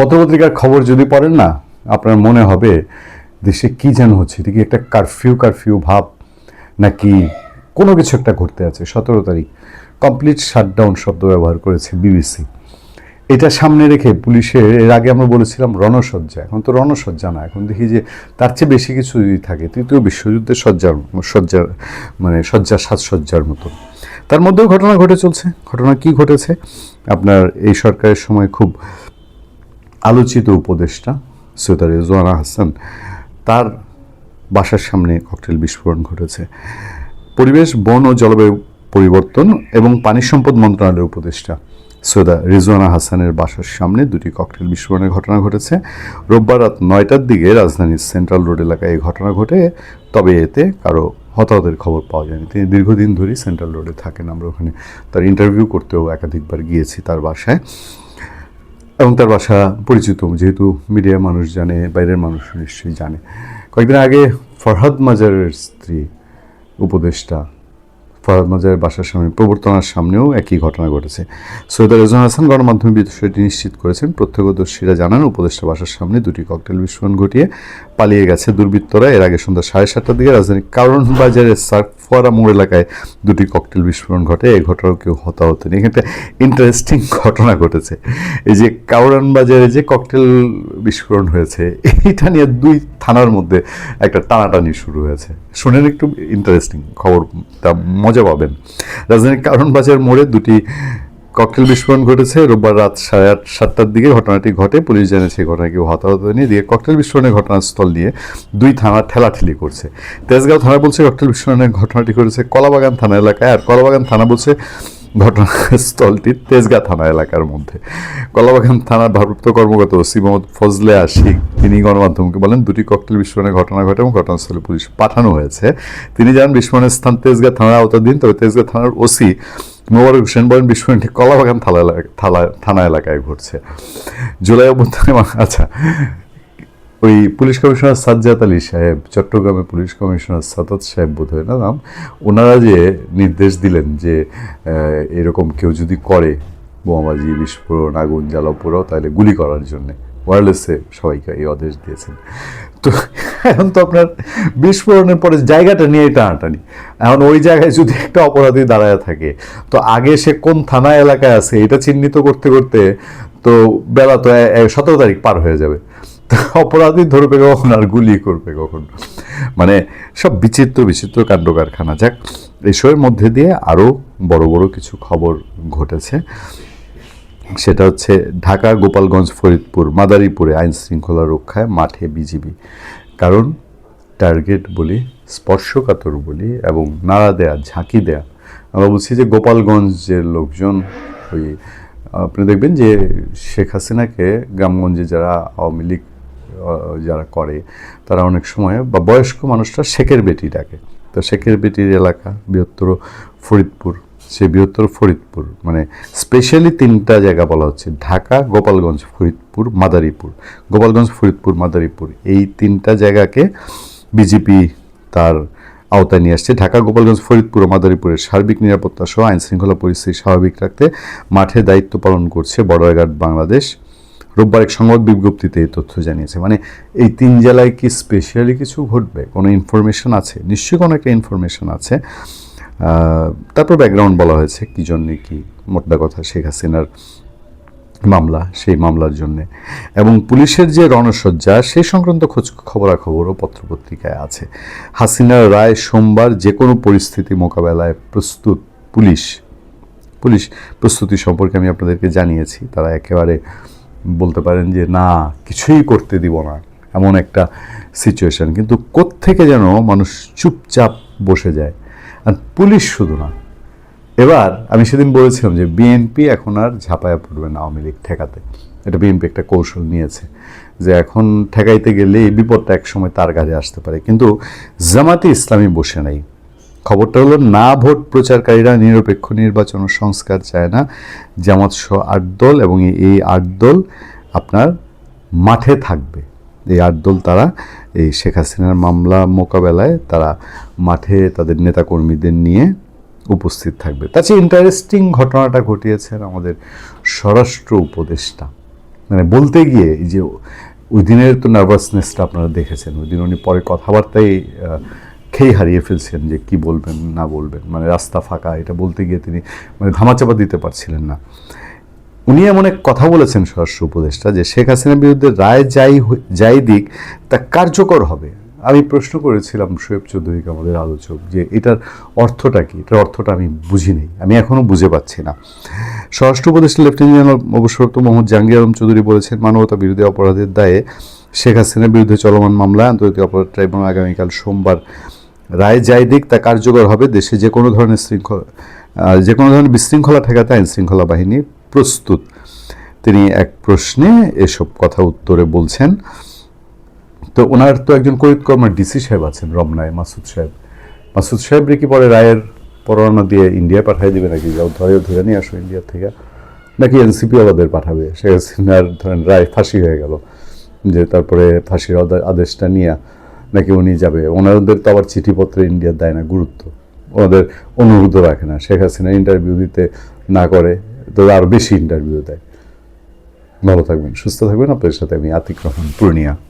পত্রপত্রিকার খবর যদি পড়েন না, আপনার মনে হবে দেশে কি যেন হচ্ছে, এটা কি একটা কারফিউ কারফিউ ভাব, নাকি কোনো কিছু একটা ঘটতে আছে। সতেরো তারিখ কমপ্লিট শাটডাউন শব্দ ব্যবহার করেছে বিবিসি এটা সামনে রেখে পুলিশের, এর আগে আমরা বলেছিলাম রণসজ্জা, এখন তো রণসজ্জা না, এখন দেখি যে তার চেয়ে বেশি কিছু যদি থাকে, তৃতীয় বিশ্বযুদ্ধের সজ্জার সজ্জার মানে সজ্জা সাজসজ্জার মতো। তার মধ্যেও ঘটনা ঘটে চলছে। ঘটনা কি ঘটেছে? আপনার এই সরকারের সময় খুব আলোচিত উপদেষ্টা সৈয়দ রেজওয়ানা হাসান তার বাসার সামনে ককটেল বিস্ফোরণ ঘটেছে। পরিবেশ, বন ও জলবায়ু পরিবর্তন এবং পানি সম্পদ মন্ত্রণালয়ের উপদেষ্টা সৈয়দা রিজওয়ানা হাসানের বাসার সামনে দুটি ককটেল বিস্ফোরণের ঘটনা ঘটেছে। রোববার রাত নয়টার দিকে রাজধানীর সেন্ট্রাল রোড এলাকায় এই ঘটনা ঘটে। তবে এতে কারও হতাহতের খবর পাওয়া যায়নি। তিনি দীর্ঘদিন ধরেই সেন্ট্রাল রোডে থাকেন। আমরা ওখানে তার ইন্টারভিউ করতেও একাধিকবার গিয়েছি তার বাসায়। এবং তার বাসা পরিচিত, যেহেতু মিডিয়ার মানুষ জানে, বাইরের মানুষ নিশ্চয়ই জানে। কয়েকদিন আগে ফরহাদ মাজারের স্ত্রী, উপদেষ্টা মাজারের বাসার সামনে, প্রবর্তনার সামনেও একই ঘটনা ঘটেছে। সৈয়দ রেজন হাসান গণমাধ্যমে বিষয়টি নিশ্চিত করেছেন, প্রত্যক্ষদর্শীরা জানান, উপদেষ্টা বাসার সামনে দুটি ককটেল বিস্ফোরণ ঘটিয়ে পালিয়ে গেছে দুর্বৃত্তরা। এর আগে সন্ধ্যা সাড়ে সাতটার দিকে রাজধানীর কারণ বাজারের সার্কফোয়ারা মোড় এলাকায় দুটি ককটেল বিস্ফোরণ ঘটে। এই ঘটনাও কেউ হতাহত নেই। একটা ইন্টারেস্টিং ঘটনা ঘটেছে। এই যে কাউরান বাজারে যে ককটেল বিস্ফোরণ হয়েছে এইটা নিয়ে দুই থানার মধ্যে একটা টানাটানি শুরু হয়েছে। শুনেন একটু ইন্টারেস্টিং খবরটা মজা পাবেন। রাজধানীর কারণ বাজার মোড়ে দুটি ককটেল বিস্ফোরণ ঘটেছে। রোববার রাত সাড়ে আট, সাতটার দিকে ঘটনাটি ঘটে। পুলিশ জানিয়েছে ঘটনা কেউ হতাহত নিয়ে দিয়ে ককটেল বিস্ফোরণের ঘটনাস্থল নিয়ে দুই থানা ঠেলাঠেলি করছে। তেজগাঁও থানা বলছে, ককটেল বিস্ফোরণের ঘটনাটি ঘটেছে কলাবাগান থানা এলাকায়। আর কলাবাগান থানা বলছে ঘটনাস্থলটি তেজগাঁ থানা এলাকার মধ্যে। কলাবাগান থানার ভারপ্রাপ্ত কর্মকর্তা ওসি মোহাম্মদ ফজলে আশিক, তিনি গণমাধ্যমকে বলেন, দুটি ককটেল বিস্ফোরণের ঘটনা ঘটে এবং ঘটনাস্থলে পুলিশ পাঠানো হয়েছে। তিনি জানান, বিস্ফোরণের স্থান তেজগাঁ থানার আওতাধীন, তবে তেজগাঁ থানার ওসি মোবারক হোসেন বলেন, বিস্ফোরণটি কলাবাগান থানা থালা- থানা এলাকায় ঘটছে। জুলাই অভ্যুত্থানে আচ্ছা ওই পুলিশ কমিশনার সাজ্জাদ আলী সাহেব চট্টগ্রামে পুলিশ কমিশনার সাদাত সাহেব বোধ হয় না নাম, ওনারা যে নির্দেশ দিলেন যে এরকম কেউ যদি করে বোমাবাজি, বিস্ফোরণ, আগুন জ্বালা পোড়াও তাহলে গুলি করার জন্যে ওয়ারলেসে সবাইকে এই আদেশ দিয়েছেন। তো এখন তো আপনার বিস্ফোরণের পরে জায়গাটা নিয়ে টানাটানি এখন ওই জায়গায় যদি একটা অপরাধী দাঁড়ায় থাকে, তো আগে সে কোন থানা এলাকায় আছে এটা চিহ্নিত করতে করতে তো বেলা তো সতেরো তারিখ পার হয়ে যাবে। অপরাধী ধরবে কখন আর গুলি করবে কখন? মানে সব বিচিত্র বিচিত্র কাণ্ড কারখানা যাক, এসবের মধ্যে দিয়ে আরও বড় বড় কিছু খবর ঘটেছে। সেটা হচ্ছে ঢাকা, গোপালগঞ্জ, ফরিদপুর, মাদারীপুরে আইন শৃঙ্খলা রক্ষায় মাঠে বিজিবি। কারণ টার্গেট বলি, স্পর্শকাতর বলি এবং নাড়া দেয়া, ঝাঁকি দেয়া। আমরা বলছি যে গোপালগঞ্জের লোকজন ওই, আপনি দেখবেন যে শেখ হাসিনাকে গ্রামগঞ্জে যারা আওয়ামী লীগ যারা করে, তারা অনেক সময় বা বয়স্ক মানুষরা শেখের বেটি ডাকে। তো শেখের বেটির এলাকা বৃহত্তর ফরিদপুর। সে বৃহত্তর ফরিদপুর। মানে স্পেশালি তিনটা জায়গা বলা হচ্ছে। ঢাকা, গোপালগঞ্জ, ফরিদপুর, মাদারীপুর। গোপালগঞ্জ, ফরিদপুর, মাদারীপুর। এই তিনটা জায়গাকে বিজেপি তার আওতায় নিয়ে আসছে। ঢাকা, গোপালগঞ্জ, ফরিদপুর ও মাদারীপুরের সার্বিক নিরাপত্তা সহ আইন শৃঙ্খলা পরিস্থিতি স্বাভাবিক রাখতে মাঠে দায়িত্ব পালন করছে বড়াইঘাট বাংলাদেশ। রোববার এক সংবাদ বিজ্ঞপ্তিতে এই তথ্য জানিয়েছে। মানে এই তিন জেলায় কি স্পেশালি কিছু ঘটবে? কোনো ইনফরমেশন আছে? নিশ্চয়ই কোনো একটা ইনফরমেশন আছে। তারপর ব্যাকগ্রাউন্ড বলা হয়েছে কী জন্যে কি মোটটা কথা শেখ হাসিনার মামলা, সেই মামলার জন্যে। এবং পুলিশের যে রণসজ্জা, সেই সংক্রান্ত খোঁজ খবরাখবরও পত্রপত্রিকায় আছে। হাসিনার রায় সোমবার যে কোনো পরিস্থিতি মোকাবেলায় প্রস্তুত পুলিশ পুলিশ প্রস্তুতি সম্পর্কে আমি আপনাদেরকে জানিয়েছি। তারা একেবারে বলতে পারেন যে, না, কিছুই করতে দিব না। এমন একটা সিচুয়েশন কিন্তু কোত্থেকে যেন মানুষ চুপচাপ বসে যায়। আর পুলিশ শুধু না। এবার আমি সেদিন বলেছিলাম যে বিএনপি এখন আর ঝাঁপায়া পড়বে না আওয়ামী লীগ ঠেকাতে। এটা বিএনপি একটা কৌশল নিয়েছে যে, এখন ঠেকাইতে গেলে এই বিপদটা একসময় তার কাছে আসতে পারে। কিন্তু জামাতে ইসলামী বসে নাই। খবরটা হলো, না ভোট প্রচারকারীরা নিরপেক্ষ নির্বাচন সংস্কার চায় না। জামাত সহ আট দল এবং এই- আট দল আপনার মাঠে থাকবে। এই আট দল তারা, এই শেখ হাসিনার মামলা মোকাবেলায় তারা মাঠে তাদের নেতাকর্মীদের নিয়ে উপস্থিত থাকবে। তার চেয়ে ইন্টারেস্টিং ঘটনাটা ঘটিয়েছেন আমাদের স্বরাষ্ট্র উপদেষ্টা। মানে বলতে গিয়ে যে, ওই দিনের তো নার্ভাসনেসটা আপনারা দেখেছেন, ওই দিন উনি পরে কথাবার্তায় খেই হারিয়ে ফেলছেন যে কি বলবেন, না বলবেন। মানে রাস্তা ফাঁকা, এটা বলতে গিয়ে তিনি মানে ধামাচাপা দিতে পারছিলেন না। উনি এমন এক কথা বলেছেন স্বরাষ্ট্র উপদেষ্টা যে শেখ হাসিনার বিরুদ্ধে রায় যাই যাই দিক, তা কার্যকর হবে। আমি প্রশ্ন করেছিলাম শোয়েব চৌধুরীকে আমাদের আলোচক যে এটার অর্থটা কি? এটার অর্থটা আমি বুঝি নেই আমি এখনও বুঝে পাচ্ছি না। স্বরাষ্ট্র উপদেষ্টা লেফটেন্যান্ট জেনারেল অবসরপ্রাপ্ত মোহাম্মদ জাহাঙ্গীর আলম চৌধুরী বলেছেন, মানবতা বিরোধী অপরাধের দায়ে শেখ হাসিনার বিরুদ্ধে চলমান মামলায় আন্তর্জাতিক অপরাধ ট্রাইব্যুনাল আগামীকাল সোমবার রায় যাই দিক, তা কার্যকর হবে দেশে যে কোনো ধরনের শৃঙ্খলা যে কোনো ধরনের বিশৃঙ্খলা ঠেকাতে আইন শৃঙ্খলা বাহিনী প্রস্তুত। তিনি এক প্রশ্নে এসব কথা উত্তরে বলছেন, তো ওনার তো একজন কর্মার ডিসি সাহেব আছেন, রমনায়, মাসুদ সাহেব। মাসুদ সাহেব কি পরে রায়ের পরোয়ানা দিয়ে ইন্ডিয়া পাঠিয়ে দেবে নাকি? যাও, ধরে ধরে নিয়ে আসো ইন্ডিয়া থেকে। নাকি এনসিপি ওদের পাঠাবে? হাসিনার ধরেন রায় ফাঁসি হয়ে গেল, যে তারপরে ফাঁসির আদেশটা নিয়ে নাকি উনি যাবে? ওনাদের তো আবার চিঠিপত্র ইন্ডিয়ার দেয় না গুরুত্ব। ওনাদের অনুরোধ রাখে না। শেখ হাসিনা ইন্টারভিউ দিতে না করে, তো আরও বেশি ইন্টারভিউ দেয়। ভালো থাকবেন, সুস্থ থাকবেন। আপনাদের সাথে আমি আতিক রহমান, পূর্ণিয়া।